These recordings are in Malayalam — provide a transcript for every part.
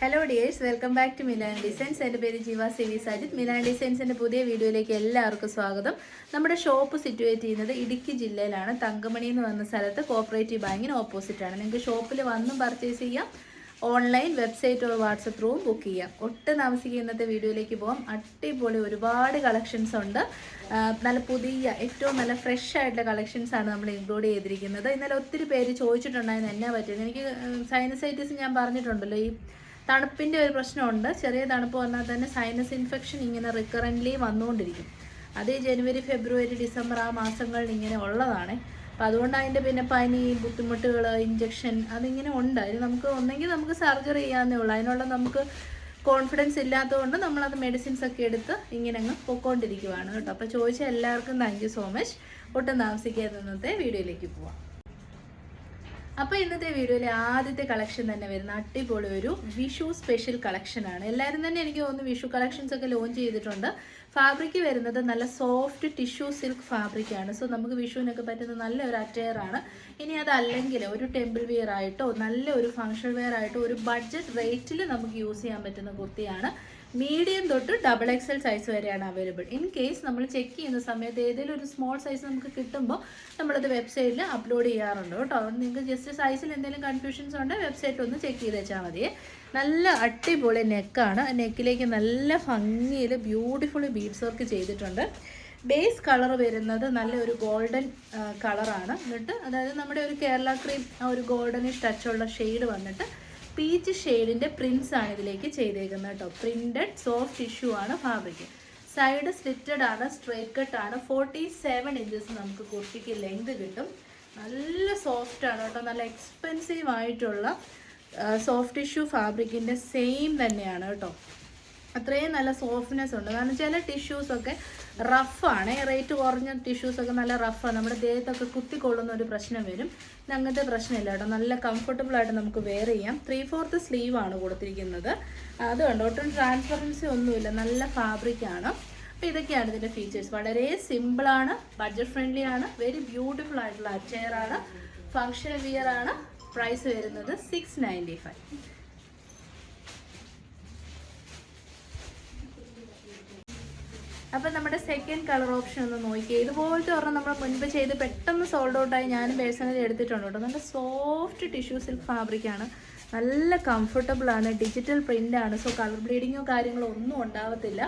Hello dears welcome back to Milan designs എന്റെ പേര് ജീവ സി വി സാജിത്. മിലാൻ ഡിസൈൻസിന്റെ പുതിയ വീഡിയോയിലേക്ക് എല്ലാവർക്കും സ്വാഗതം. നമ്മുടെ ഷോപ്പ് സിറ്റുവേറ്റ് ചെയ്യുന്നത് ഇടുക്കി ജില്ലയിലാണ്. തങ്കമണി എന്ന് പറഞ്ഞ സ്ഥലത്ത് കോപ്പറേറ്റീവ് ബാങ്കിന് ഓപ്പോസിറ്റാണ് നിങ്ങൾക്ക് ഷോപ്പിൽ വന്നും പർച്ചേസ് ചെയ്യാം. ഓൺലൈൻ വെബ്സൈറ്റ് ഓർ വാട്സപ്പ് ത്രൂവും ബുക്ക് ചെയ്യാം. ഒട്ടും താമസിക്കുക ഇന്നത്തെ വീഡിയോയിലേക്ക് പോകാം അടിപൊളി ഒരുപാട് കളക്ഷൻസ് ഉണ്ട്. നല്ല പുതിയ ഏറ്റവും നല്ല ഫ്രഷ് ആയിട്ടുള്ള കളക്ഷൻസ് ആണ് നമ്മൾ ഇൻക്ലൂഡ് ചെയ്തിരിക്കുന്നത്. ഇന്നലെ ഒത്തിരി പേര് ചോദിച്ചിട്ടുണ്ടായിരുന്നു എന്നാ പറ്റുന്നത് എനിക്ക് സൈനസൈറ്റിസ് ഞാൻ പറഞ്ഞിട്ടുണ്ടല്ലോ. ഈ തണുപ്പിന്റെ ഒരു പ്രശ്നമുണ്ട്. ചെറിയ തണുപ്പ് വന്നാൽ തന്നെ സൈനസ് ഇൻഫെക്ഷൻ ഇങ്ങനെ റിക്കറന്റ്ലി വന്നുകൊണ്ടിരിക്കും. അത് ജനുവരി ഫെബ്രുവരി ഡിസംബർ ആ മാസങ്ങളിൽ ഇങ്ങനെ ഉള്ളതാണ്. അപ്പോൾ അതുകൊണ്ട് അതിന്റെ പിന്നെ പനി ബുദ്ധിമുട്ടുകൾ ഇഞ്ചക്ഷൻ അതിങ്ങനെ ഉണ്ട്. അതിന് നമുക്ക് ഒന്നെങ്കിൽ നമുക്ക് സർജറി ചെയ്യാവുന്നേ ഉള്ളൂ. അതിനുള്ള നമുക്ക് കോൺഫിഡൻസ് ഇല്ലാത്തതുകൊണ്ട് നമ്മളത് മെഡിസിൻസ് ഒക്കെ എടുത്ത് ഇങ്ങനെ അങ്ങ് പൊക്കോണ്ടിരിക്കുവാണ് കേട്ടോ. അപ്പോൾ ചോദിച്ച എല്ലാവർക്കും താങ്ക് സോ മച്ച് ഒട്ടും താമസിക്കാതെ ഇന്നത്തെ വീഡിയോയിലേക്ക് പോവാം. അപ്പോൾ ഇന്നത്തെ വീഡിയോയിലെ ആദ്യത്തെ കളക്ഷൻ തന്നെ വരുന്ന അടിപൊളി ഒരു വിഷു സ്പെഷ്യൽ കളക്ഷൻ ആണ്. എല്ലാവരും തന്നെ എനിക്ക് തോന്നുന്നു വിഷു കളക്ഷൻസ് ഒക്കെ ലോഞ്ച് ചെയ്തിട്ടുണ്ട്. ഫാബ്രിക് വരുന്നത് നല്ല സോഫ്റ്റ് ടിഷ്യൂ സിൽക്ക് ഫാബ്രിക് ആണ്. സോ നമുക്ക് വിഷുവിനൊക്കെ പറ്റുന്ന നല്ല ഒരു ആണ്. ഇനി അതല്ലെങ്കിൽ ഒരു ടെമ്പിൾ വെയർ ആയിട്ടോ നല്ല ഒരു ഫങ്ഷൻ വെയർ ആയിട്ടോ ഒരു ബഡ്ജറ്റ് റേറ്റിൽ നമുക്ക് യൂസ് ചെയ്യാൻ പറ്റുന്ന കുർത്തിയാണ് മീഡിയം തൊട്ട് ഡബിൾ എക്സൽ സൈസ് വരെയാണ് അവൈലബിൾ ഇൻ കേസ് നമ്മൾ ചെക്ക് ചെയ്യുന്ന സമയത്ത് ഏതെങ്കിലും ഒരു സ്മോൾ സൈസ് നമുക്ക് കിട്ടുമ്പോൾ നമ്മളത് വെബ്സൈറ്റിൽ അപ്ലോഡ് ചെയ്യാറുണ്ട് കേട്ടോ. അതുകൊണ്ട് നിങ്ങൾക്ക് ജസ്റ്റ് സൈസിൽ എന്തെങ്കിലും കൺഫ്യൂഷൻസ് ഉണ്ടെങ്കിൽ വെബ്സൈറ്റ് ഒന്ന് ചെക്ക് ചെയ്ത് വെച്ചാൽ മതി. നല്ല അടിപൊളി നെക്കാണ് നെക്കിലേക്ക് നല്ല ഭംഗിയിൽ ബ്യൂട്ടിഫുള്ളി ബീഡ്സ് വർക്ക് ചെയ്തിട്ടുണ്ട്. ബേസ് കളർ വരുന്നത് നല്ലൊരു ഗോൾഡൻ കളറാണ് എന്നിട്ട് അതായത് നമ്മുടെ ഒരു കേരള ക്രീം ആ ഒരു ഗോൾഡനിഷ് ടച്ചുള്ള ഷെയ്ഡ് വന്നിട്ട് പീച്ച് ഷെയ്ഡിന്റെ പ്രിൻസ് ആണ് ഇതിലേക്ക് ചെയ്തേക്കുന്നത് കേട്ടോ. പ്രിന്റഡ് സോഫ്റ്റ് ടിഷ്യൂ ആണ് ഫാബ്രിക് സൈഡ് സ്ലിറ്റഡ് ആണ് സ്ട്രേറ്റ് കട്ട് ആണ്. ഫോർട്ടി സെവൻ ഇഞ്ചസ് നമുക്ക് കുർത്തിക്ക് ലെങ്ത് കിട്ടും. നല്ല സോഫ്റ്റ് ആണ് കേട്ടോ. നല്ല എക്സ്പെൻസീവ് ആയിട്ടുള്ള സോഫ്റ്റ് ടിഷ്യൂ ഫാബ്രിക്കിന്റെ സെയിം തന്നെയാണ് കേട്ടോ. അത്രയും നല്ല സോഫ്റ്റ്നെസ് ഉണ്ട്. കാരണം ചില ടിഷ്യൂസ് ഒക്കെ റഫാണ് റേറ്റ് കുറഞ്ഞ ടിഷ്യൂസ് ഒക്കെ നല്ല റഫാണ് നമ്മുടെ ദേഹത്തൊക്കെ കുത്തിക്കൊള്ളുന്ന ഒരു പ്രശ്നം വരും. അങ്ങനത്തെ പ്രശ്നമില്ല കേട്ടോ. നല്ല കംഫർട്ടബിൾ ആയിട്ട് നമുക്ക് വെയർ ചെയ്യാം. ത്രീ ഫോർത്ത് സ്ലീവ് ആണ് കൊടുത്തിരിക്കുന്നത്. അത് കണ്ടോ? ഒട്ടും ട്രാൻസ്പെറൻസി ഒന്നുമില്ല. നല്ല ഫാബ്രിക് ആണ്. അപ്പോൾ ഇതൊക്കെയാണ് ഇതിന്റെ ഫീച്ചേഴ്സ് വളരെ സിമ്പിൾ ആണ് ബഡ്ജറ്റ് ഫ്രണ്ട്ലി ആണ് വെരി ബ്യൂട്ടിഫുൾ ആയിട്ടുള്ള അച്ചയർ ആണ് ഫങ്ഷണൽ വിയർ ആണ്. പ്രൈസ് വരുന്നത് സിക്സ് നയന്റി ഫൈവ് അപ്പം നമ്മുടെ സെക്കൻഡ് കളർ ഓപ്ഷൻ ഒന്ന് നോക്കിയേ ഇതുപോലത്തെ ഒരെണ്ണം നമ്മൾ മുൻപ് ചെയ്ത് പെട്ടെന്ന് സോൾഡ് ഔട്ടായി ഞാൻ പേഴ്സണലി എടുത്തിട്ടുണ്ട് കേട്ടോ. നല്ല സോഫ്റ്റ് ടിഷ്യൂ സിൽക്ക് ഫാബ്രിക്കാണ് നല്ല കംഫർട്ടബിൾ ആണ്. ഡിജിറ്റൽ പ്രിന്റ് ആണ്. സോ കളർ ബ്ലീഡിങ്ങോ കാര്യങ്ങളോ ഒന്നും ഉണ്ടാവത്തില്ല.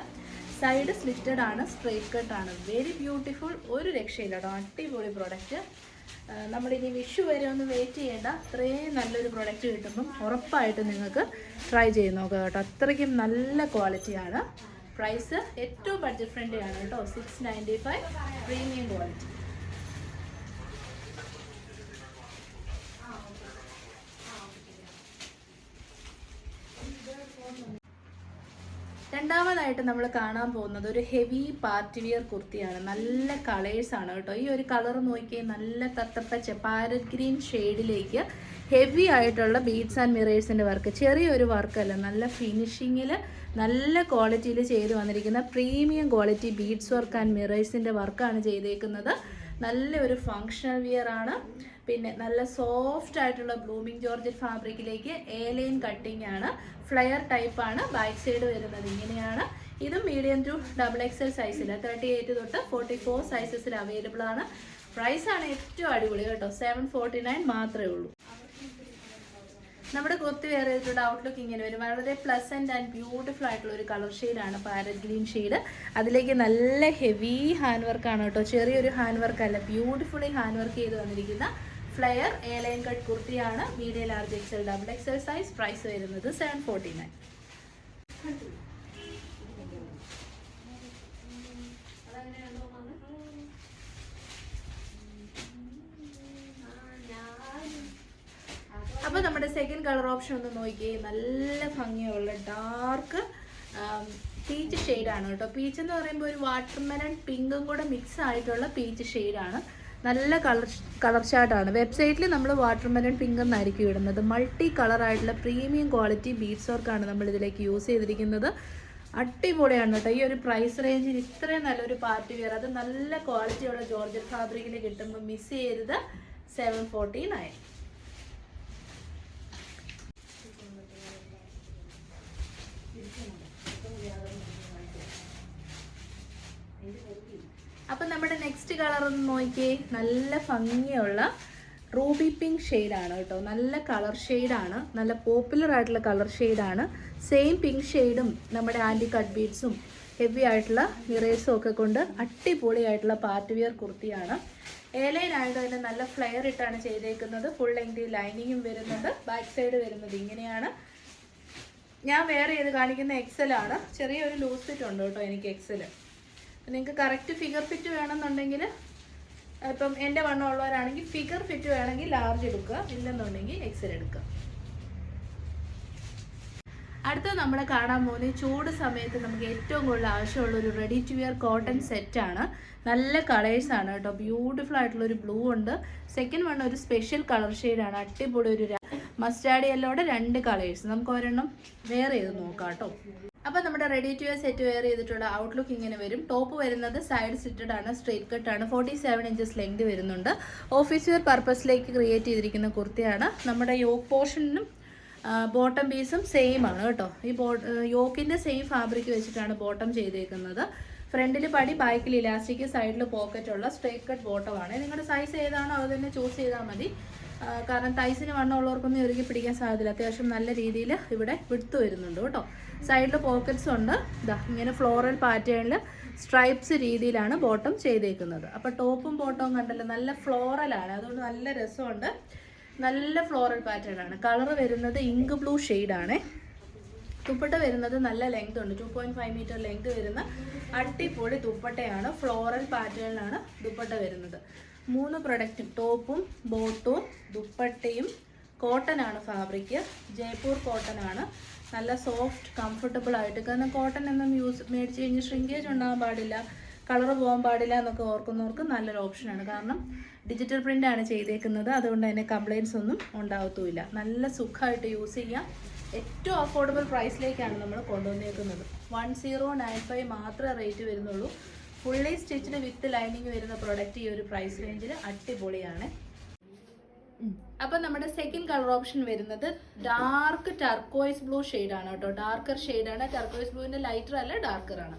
സൈഡ് സ്ലിറ്റഡ് ആണ് സ്ട്രേറ്റ് കട്ട് ആണ്. വെരി ബ്യൂട്ടിഫുൾ ഒരു രക്ഷയില്ല കേട്ടോ. അടിപൊളി പ്രോഡക്റ്റ് നമ്മളിനി വിഷു വരെ ഒന്ന് വെയിറ്റ് ചെയ്യേണ്ട. അത്രയും നല്ലൊരു പ്രോഡക്റ്റ് കിട്ടുമ്പം ഉറപ്പായിട്ടും നിങ്ങൾക്ക് ട്രൈ ചെയ്ത് നോക്കുക കേട്ടോ. അത്രയ്ക്കും നല്ല ക്വാളിറ്റിയാണ് പ്രൈസ് ഏറ്റവും ബഡ്ജറ്റ് ഫ്രണ്ട്ലി ആണ് കേട്ടോ. Six ninety five premium quality രണ്ടാമതായിട്ട് നമ്മൾ കാണാൻ പോകുന്നത് ഒരു ഹെവി പാർട്ടി വിയർ കുർത്തിയാണ്. നല്ല കളേഴ്സ് ആണ് കേട്ടോ. ഈ ഒരു കളർ നോക്കിയാൽ നല്ല തത്തപ്പച്ച പാരറ്റ് ഗ്രീൻ ഷെയ്ഡിലേക്ക് ഹെവി ആയിട്ടുള്ള ബീഡ്സ് ആൻഡ് മിറേഴ്സിന്റെ വർക്ക് ചെറിയൊരു വർക്കല്ല നല്ല ഫിനിഷിങ്ങിൽ നല്ല ക്വാളിറ്റിയിൽ ചെയ്ത് വന്നിരിക്കുന്ന premium quality beads work and മിറേഴ്സിന്റെ വർക്കാണ് ചെയ്തേക്കുന്നത്. നല്ലൊരു ഫങ്ഷണൽ വിയർ ആണ്. പിന്നെ നല്ല സോഫ്റ്റ് ആയിട്ടുള്ള ബ്ലൂമിംഗ് ജോർജറ്റ് ഫാബ്രിക്കിലേക്ക് എ ലൈൻ കട്ടിംഗ് ആണ്. ഫ്ലെയർ ടൈപ്പ് ആണ്. ബാക്ക് സൈഡ് വരുന്നത് ഇങ്ങനെയാണ്. ഇതും മീഡിയം ടു ഡബിൾ എക്സൽ സൈസിൽ തേർട്ടി എയ്റ്റ് തൊട്ട് ഫോർട്ടി ഫോർ സൈസസിൽ അവൈലബിൾ ആണ്. പ്രൈസാണ് ഏറ്റവും അടിപൊളി കേട്ടോ. സെവൻ ഫോർട്ടി നയൻ മാത്രമേ ഉള്ളൂ. നമ്മുടെ കുർത്തി വേറെ ചെയ്തിട്ടുള്ള ഔട്ട്ലുക്ക് ഇങ്ങനെ വരും. വളരെ പ്ലസന്റ് ആൻഡ് ബ്യൂട്ടിഫുൾ ആയിട്ടുള്ള ഒരു കളർ ഷെയ്ഡാണ് പാരറ്റ് ഗ്രീൻ ഷെയ്ഡ് അതിലേക്ക് നല്ല ഹെവി ഹാൻഡ് വർക്കാണ് കേട്ടോ. ചെറിയൊരു ഹാൻഡ് വർക്ക് അല്ല ബ്യൂട്ടിഫുള്ളി ഹാൻഡ് വർക്ക് ചെയ്ത് വന്നിരിക്കുന്ന ഫ്ലെയർ എ ലൈൻ കട്ട് കുർത്തിയാണ് medium large XL double XL size price വരുന്നത് സെവൻ ഫോർട്ടി നയൻ അപ്പോൾ നമ്മുടെ സെക്കൻഡ് കളർ ഓപ്ഷൻ ഒന്ന് നോക്കിയേ. നല്ല ഭംഗിയുള്ള ഡാർക്ക് പീച്ച് ഷെയ്ഡാണ് കേട്ടോ. പീച്ച് എന്ന് പറയുമ്പോൾ ഒരു വാട്ടർമെലൺ പിങ്കും കൂടെ മിക്സ് ആയിട്ടുള്ള പീച്ച് ഷെയ്ഡാണ് നല്ല കളർ കളർ ചാർട്ടാണ് വെബ്സൈറ്റിൽ നമ്മൾ വാട്ടർമെലൺ പിങ്ക് എന്നായിരിക്കും ഇടുന്നത്. മൾട്ടി കളർ ആയിട്ടുള്ള പ്രീമിയം ക്വാളിറ്റി ബീഡ്സ് വർക്കാണ് നമ്മൾ ഇതിലേക്ക് യൂസ് ചെയ്തിരിക്കുന്നത്. അടിപൊളിയാണ് കേട്ടോ. ഈ ഒരു പ്രൈസ് റേഞ്ചിൽ ഇത്രയും നല്ലൊരു പാർട്ടി വെയർ അത് നല്ല ക്വാളിറ്റിയുള്ള ജോർജറ്റ് ഫാബ്രിക്കിൽ കിട്ടുമ്പോൾ മിസ് ചെയ്യരുത്. സെവൻ ഫോർട്ടി നയൻ കളർ ഒന്ന് നോക്കിയേ. നല്ല ഭംഗിയുള്ള റൂബി പിങ്ക് ഷെയ്ഡാണ് കേട്ടോ. നല്ല കളർ ഷെയ്ഡാണ് നല്ല പോപ്പുലർ ആയിട്ടുള്ള കളർ ഷെയ്ഡാണ് സെയിം പിങ്ക് ഷെയ്ഡും നമ്മുടെ ആന്റി കട്ട് ബീഡ്സും ഹെവി ആയിട്ടുള്ള മിറേഴ്സും ഒക്കെ കൊണ്ട് അടിപൊളിയായിട്ടുള്ള പാർട്ട് വിയർ കുർത്തിയാണ് ഏലയിലായത് അതിന് നല്ല ഫ്ലെയർ ഇട്ടാണ് ചെയ്തേക്കുന്നത്. ഫുൾ ലെങ്തി ലൈനിങ്ങും വരുന്നത്. ബാക്ക് സൈഡ് വരുന്നത് ഇങ്ങനെയാണ്. ഞാൻ വേറെ ചെയ്ത് കാണിക്കുന്ന എക്സൽ ആണ്. ചെറിയൊരു ലൂസ് ഉണ്ട് കേട്ടോ എനിക്ക് എക്സൽ നിങ്ങൾക്ക് കറക്റ്റ് ഫിഗർ ഫിറ്റ് വേണമെന്നുണ്ടെങ്കിൽ ഇപ്പം എന്റെ വണ്ണം ഉള്ളവരാണെങ്കിൽ ഫിഗർ ഫിറ്റ് വേണമെങ്കിൽ ലാർജ് എടുക്കുക ഇല്ലെന്നുണ്ടെങ്കിൽ എക്സൽ എടുക്കുക. അടുത്ത നമ്മൾ കാണാൻ പോകുന്ന ചൂട് സമയത്ത് നമുക്ക് ഏറ്റവും കൂടുതൽ ആവശ്യമുള്ള ഒരു റെഡി ടു വിയർ കോട്ടൺ സെറ്റാണ് നല്ല കളേഴ്സ് ആണ് കേട്ടോ. ബ്യൂട്ടിഫുൾ ആയിട്ടുള്ള ഒരു ബ്ലൂ ഉണ്ട്. സെക്കൻഡ് വൺ ഒരു സ്പെഷ്യൽ കളർ ഷെയ്ഡാണ് അടിപൊളി ഒരു മസ്റ്റാർഡ് യെല്ലോടെ രണ്ട് കളേഴ്സ് നമുക്ക് ഒരെണ്ണം വേറെ ചെയ്ത് നോക്കാം കേട്ടോ. അപ്പോൾ നമ്മുടെ ready to wear set wear ചെയ്തിട്ടുള്ള ഔട്ട്ലുക്ക് ഇങ്ങനെ വരും. ടോപ്പ് വരുന്നത് സൈഡ് സിറ്റഡ് ആണ് സ്ട്രേറ്റ് കട്ട് ആണ്. ഫോർട്ടി സെവൻ ഇഞ്ചസ് ലെങ്ത് വരുന്നുണ്ട് ഓഫീസ് വെയർ പർപ്പസിലേക്ക് ക്രിയേറ്റ് ചെയ്തിരിക്കുന്ന കുർത്തിയാണ്. നമ്മുടെ യോക്ക് പോർഷനും ബോട്ടം പീസും സെയിം ആണ് കേട്ടോ. ഈ ബോ യോക്കിന്റെ സെയിം ഫാബ്രിക് വെച്ചിട്ടാണ് ബോട്ടം ചെയ്തേക്കുന്നത്. ഫ്രണ്ടിൽ പടി ബാക്കിൽ ഇലാസ്റ്റിക് സൈഡിൽ പോക്കറ്റുള്ള സ്ട്രേറ്റ് കട്ട് ബോട്ടമാണ് നിങ്ങളുടെ സൈസ് ഏതാണോ അത് തന്നെ ചൂസ് ചെയ്താൽ മതി. കാരണം തൈസിന് വണ്ണമുള്ളവർക്കൊന്നും ഇറുകി പിടിക്കാൻ സാധ്യതയില്ല. അത്യാവശ്യം നല്ല രീതിയിൽ ഇവിടെ വിടുത്ത് വരുന്നുണ്ട് കേട്ടോ. സൈഡിൽ പോക്കറ്റ്സ് ഉണ്ട്. ഇതാ ഇങ്ങനെ ഫ്ലോറൽ പാറ്റേണിൽ സ്ട്രൈപ്സ് രീതിയിലാണ് ബോട്ടം ചെയ്തേക്കുന്നത്. അപ്പോൾ ടോപ്പും ബോട്ടവും കണ്ടല്ലോ നല്ല ഫ്ലോറലാണ് അതുകൊണ്ട് നല്ല രസമുണ്ട്. നല്ല ഫ്ലോറൽ പാറ്റേൺ ആണ്. കളർ വരുന്നത് ഇങ്ക് ബ്ലൂ ആണ്. തുപ്പട്ട വരുന്നത് നല്ല ലെങ്ത് ഉണ്ട്. Two point five metre length വരുന്ന അടിപൊളി തുപ്പട്ടയാണ് ഫ്ലോറൽ പാറ്റേണിലാണ് ദുപ്പട്ട വരുന്നത്. മൂന്ന് പ്രൊഡക്റ്റും ടോപ്പും ബോട്ടും ദുപ്പട്ടയും കോട്ടൺ ആണ് ഫാബ്രിക് ജയ്പൂർ കോട്ടൺ ആണ്. നല്ല സോഫ്റ്റ് കംഫർട്ടബിൾ ആയിട്ട്. കാരണം കോട്ടൺ എന്നും യൂസ് മേടിച്ച് കഴിഞ്ഞ് ഷ്രിങ്കേജ് ഉണ്ടാകാൻ പാടില്ല. കളർ പോകാൻ പാടില്ല എന്നൊക്കെ ഓർക്കുന്നവർക്ക് നല്ലൊരു ഓപ്ഷനാണ് കാരണം ഡിജിറ്റൽ പ്രിന്റ് ആണ് ചെയ്തേക്കുന്നത്. അതുകൊണ്ട് തന്നെ കംപ്ലയിൻസ് ഒന്നും ഉണ്ടാകത്തുമില്ല നല്ല സുഖമായിട്ട് യൂസ് ചെയ്യാം. ഏറ്റവും അഫോർഡബിൾ പ്രൈസിലേക്കാണ് നമ്മൾ കൊണ്ടുവന്നേക്കുന്നത്. വൺ സീറോ നയൻ ഫൈവ് മാത്രമേ റേറ്റ് വരുന്നുള്ളൂ. ഫുള്ളി സ്റ്റിച്ചിന് വിത്ത് ലൈനിങ് വരുന്ന പ്രോഡക്റ്റ് ഈ ഒരു പ്രൈസ് റേഞ്ചിൽ അടിപൊളിയാണ്. അപ്പം നമ്മുടെ സെക്കൻഡ് കളർ ഓപ്ഷൻ വരുന്നത് ഡാർക്ക് ടർക്കോയ്സ് ബ്ലൂ ആണ് കേട്ടോ. ഡാർക്കർ ആണ്. ടർക്കോയ്സ് ബ്ലൂവിന്റെ ലൈറ്റർ അല്ല ഡാർക്കർ ആണ്.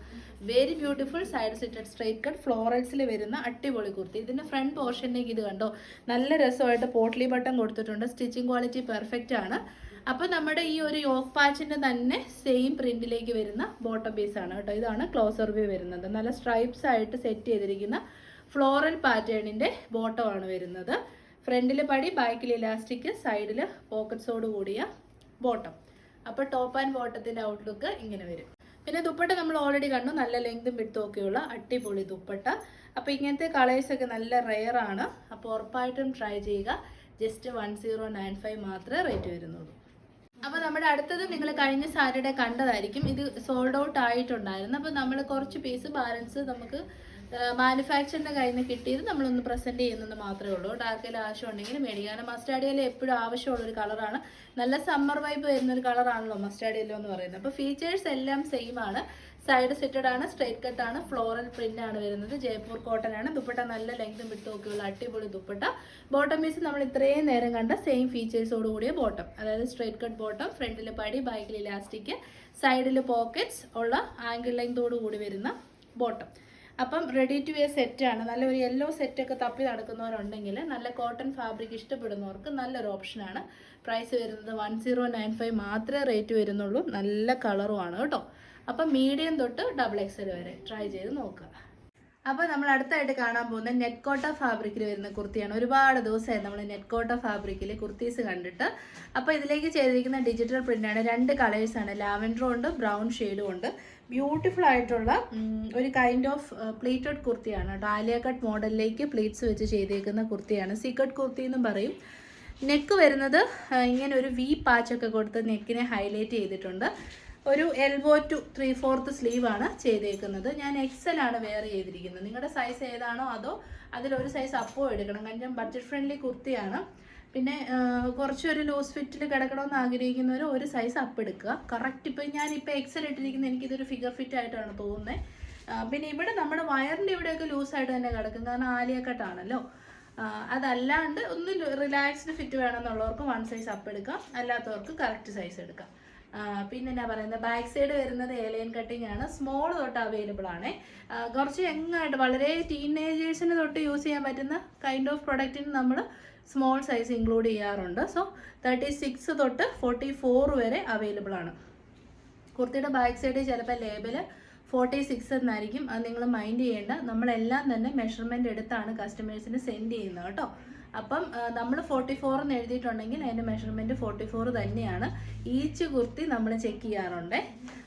Very beautiful side slitted straight cut ഫ്ലോറൽസിൽ വരുന്ന അടിപൊളി കുർത്തി. ഇതിന്റെ ഫ്രണ്ട് പോർഷനിലേക്ക് ഇത് കണ്ടോ? നല്ല രസമായിട്ട് പോട്ട്ലി ബട്ടൺ കൊടുത്തിട്ടുണ്ട്. സ്റ്റിച്ചിങ് ക്വാളിറ്റി പെർഫെക്റ്റ് ആണ്. അപ്പോൾ നമ്മുടെ ഈ ഒരു യോക്ക് പാച്ചിന്റെ തന്നെ സെയിം പ്രിന്റിലേക്ക് വരുന്ന ബോട്ടം ആണ് കേട്ടോ. ഇതാണ് ക്ലോസർ വ്യൂ വരുന്നത്. നല്ല സ്ട്രൈപ്സ് ആയിട്ട് സെറ്റ് ചെയ്തിരിക്കുന്ന ഫ്ലോറൽ പാറ്റേണിന്റെ ബോട്ടം ആണ് വരുന്നത്. ഫ്രണ്ടിൽ പടി ബാക്കിൽ ഇലാസ്റ്റിക് സൈഡിൽ പോക്കറ്റ്സോട് കൂടിയ ബോട്ടം അപ്പോൾ ടോപ്പ് ആൻഡ് ബോട്ടത്തിന്റെ ഔട്ട്ലുക്ക് ഇങ്ങനെ വരും. പിന്നെ ദുപ്പട്ട നമ്മൾ ഓൾറെഡി കണ്ടു. നല്ല ലെങ്തും വിടുത്തും ഒക്കെയുള്ള അടിപൊളി ദുപ്പട്ട. അപ്പോൾ ഇങ്ങനത്തെ കളേഴ്സ് ഒക്കെ നല്ല റെയർ ആണ്. അപ്പോൾ ഉറപ്പായിട്ടും ട്രൈ ചെയ്യുക. Just one zero nine five മാത്രമേ റേറ്റ് വരുന്നുള്ളൂ. അപ്പോൾ നമ്മുടെ അടുത്തത് നിങ്ങൾ കഴിഞ്ഞ സാറ്റർഡേ കണ്ടതായിരിക്കും. ഇത് സോൾഡ് ഔട്ട് ആയിട്ടുണ്ടായിരുന്നു. അപ്പോൾ നമ്മൾ കുറച്ച് പീസ് ബാലൻസ് നമുക്ക് മാനുഫാക്ചറിന്റെ കയ്യിൽ നിന്ന് കിട്ടിയത് നമ്മളൊന്ന് പ്രസന്റ് ചെയ്യുന്നത് മാത്രമേ ഉള്ളൂ. ഡാർക്കിൽ ആവശ്യമുണ്ടെങ്കിൽ മേടിക്കാനും മസ്റ്റാഡിയയിൽ എപ്പോഴും ആവശ്യമുള്ളൊരു കളറാണ് നല്ല സമ്മർ വൈബ് വരുന്ന ഒരു കളറാണല്ലോ മസ്റ്റാഡിയല്ലോ എന്ന് പറയുന്നത്. അപ്പോൾ ഫീച്ചേഴ്സ് എല്ലാം സെയിം ആണ്. സൈഡ് സെറ്റഡ് ആണ് സ്ട്രൈറ്റ് കട്ട് ആണ് ഫ്ലോറൽ പ്രിന്റ് ആണ് വരുന്നത്. ജയ്പൂർ കോട്ടൺ ആണ്. ദുപ്പട്ട നല്ല ലെങ്തും വിട്ടും ഒക്കെയുള്ള അടിപൊളി ദുപ്പട്ട. ബോട്ടം പീസ് നമ്മൾ ഇത്രയും നേരം കണ്ട സെയിം ഫീച്ചേഴ്സോട് കൂടിയ ബോട്ടം അതായത് സ്ട്രൈറ്റ് കട്ട് ബോട്ടം ഫ്രണ്ടിൽ പടി ബാക്കിൽ ഇലാസ്റ്റിക് സൈഡിൽ പോക്കറ്റ്സ് ഉള്ള ആംഗിൾ ലെങ്തോട് കൂടി വരുന്ന ബോട്ടം അപ്പം റെഡി ടു വെയർ സെറ്റാണ് നല്ല ഒരു യെല്ലോ സെറ്റൊക്കെ തപ്പി നടക്കുന്നവരുണ്ടെങ്കിൽ നല്ല കോട്ടൺ ഫാബ്രിക് ഇഷ്ടപ്പെടുന്നവർക്ക് നല്ലൊരു ഓപ്ഷനാണ് പ്രൈസ് വരുന്നത് വൺ സീറോ നയൻ ഫൈവ് മാത്രമേ റേറ്റ് വരുന്നുള്ളൂ. നല്ല കളറുമാണ് കേട്ടോ. അപ്പം മീഡിയം തൊട്ട് ഡബിൾ എക്സൽ വരെ ട്രൈ ചെയ്ത് നോക്കുക. അപ്പോൾ നമ്മൾ അടുത്തായിട്ട് കാണാൻ പോകുന്ന നെറ്റ് കോട്ട ഫാബ്രിക്കിൽ വരുന്ന കുർത്തിയാണ്. ഒരുപാട് ദിവസമായി നമ്മൾ നെറ്റ് കോട്ട ഫാബ്രിക്കിൽ കുർത്തീസ് കണ്ടിട്ട്. അപ്പോൾ ഇതിലേക്ക് ചെയ്തിരിക്കുന്ന ഡിജിറ്റൽ പ്രിന്റാണ് രണ്ട് കളേഴ്സാണ് ലാവൻഡറും ഉണ്ട് ബ്രൗൺ ഷെയ്ഡും ഉണ്ട്. ബ്യൂട്ടിഫുൾ ആയിട്ടുള്ള ഒരു കൈൻഡ് ഓഫ് പ്ലീറ്റഡ് കുർത്തിയാണ് ഡാലിയ കട്ട് മോഡലിലേക്ക് പ്ലീറ്റ്സ് വെച്ച് ചെയ്തേക്കുന്ന കുർത്തിയാണ്. സീക്രട്ട് കുർത്തി എന്നും പറയും. നെക്ക് വരുന്നത് ഇങ്ങനെ ഒരു വി പാച്ചൊക്കെ കൊടുത്ത് നെക്കിനെ ഹൈലൈറ്റ് ചെയ്തിട്ടുണ്ട്. ഒരു എൽബോ ടു ത്രീ ഫോർത്ത് ആണ് ചെയ്തേക്കുന്നത്. ഞാൻ എക്സൽ ആണ് വെയർ ചെയ്തിരിക്കുന്നത്. നിങ്ങളുടെ സൈസ് ഏതാണോ അതോ അതിലൊരു സൈസ് അപ്പോ എടുക്കണം. കാരണം ബഡ്ജറ്റ് ഫ്രണ്ട്ലി കുർത്തിയാണ് പിന്നെ കുറച്ചൊരു ലൂസ് ഫിറ്റിൽ കിടക്കണമെന്ന് ആഗ്രഹിക്കുന്നവർ ഒരു സൈസ് അപ്പ് എടുക്കുക. കറക്റ്റ് ഇപ്പം ഞാനിപ്പോൾ എക്സൽ ഇട്ടിരിക്കുന്നത് എനിക്കിതൊരു ഫിഗർ ഫിറ്റ് ആയിട്ടാണ് തോന്നുന്നത് പിന്നെ ഇവിടെ നമ്മുടെ വയറിന്റെ ഇവിടെയൊക്കെ ലൂസായിട്ട് തന്നെ കിടക്കും. കാരണം ആലിയ അതല്ലാണ്ട് ഒന്ന് റിലാക്സ്ഡ് ഫിറ്റ് വേണമെന്നുള്ളവർക്ക് വൺ സൈസ് അപ്പ് എടുക്കാം. അല്ലാത്തവർക്ക് കറക്റ്റ് സൈസ് എടുക്കാം. പിന്നെ എന്നാ പറയുന്നത് ബാക്ക് സൈഡ് വരുന്നത് ഏലയൻ കട്ടിംഗ് ആണ്. സ്മോൾ തൊട്ട് അവൈലബിൾ ആണ്. കുറച്ച് യങ്ങായിട്ട് വളരെ ടീനേജേഴ്സിന് തൊട്ട് യൂസ് ചെയ്യാൻ പറ്റുന്ന കൈൻഡ് ഓഫ് പ്രൊഡക്റ്റിന് നമ്മൾ സ്മോൾ സൈസ് ഇൻക്ലൂഡ് ചെയ്യാറുണ്ട്. സോ തേർട്ടി സിക്സ് തൊട്ട് ഫോർട്ടി ഫോർ വരെ അവൈലബിൾ ആണ്. കുർത്തിയുടെ ബാക്ക് സൈഡ് ചിലപ്പോൾ ലേബൽ ഫോർട്ടി സിക്സ് എന്നായിരിക്കും. അത് നിങ്ങൾ മൈൻഡ് ചെയ്യേണ്ട. നമ്മളെല്ലാം തന്നെ മെഷർമെന്റ് എടുത്താണ് കസ്റ്റമേഴ്സിന് സെൻഡ് ചെയ്യുന്നത് കേട്ടോ. അപ്പം നമ്മൾ ഫോർട്ടി ഫോർ എന്ന് എഴുതിയിട്ടുണ്ടെങ്കിൽ അതിന്റെ മെഷർമെന്റ് ഫോർട്ടി ഫോർ തന്നെയാണ്. ഈച്ച് കുർത്തി നമ്മൾ ചെക്ക് ചെയ്യാറുണ്ട്.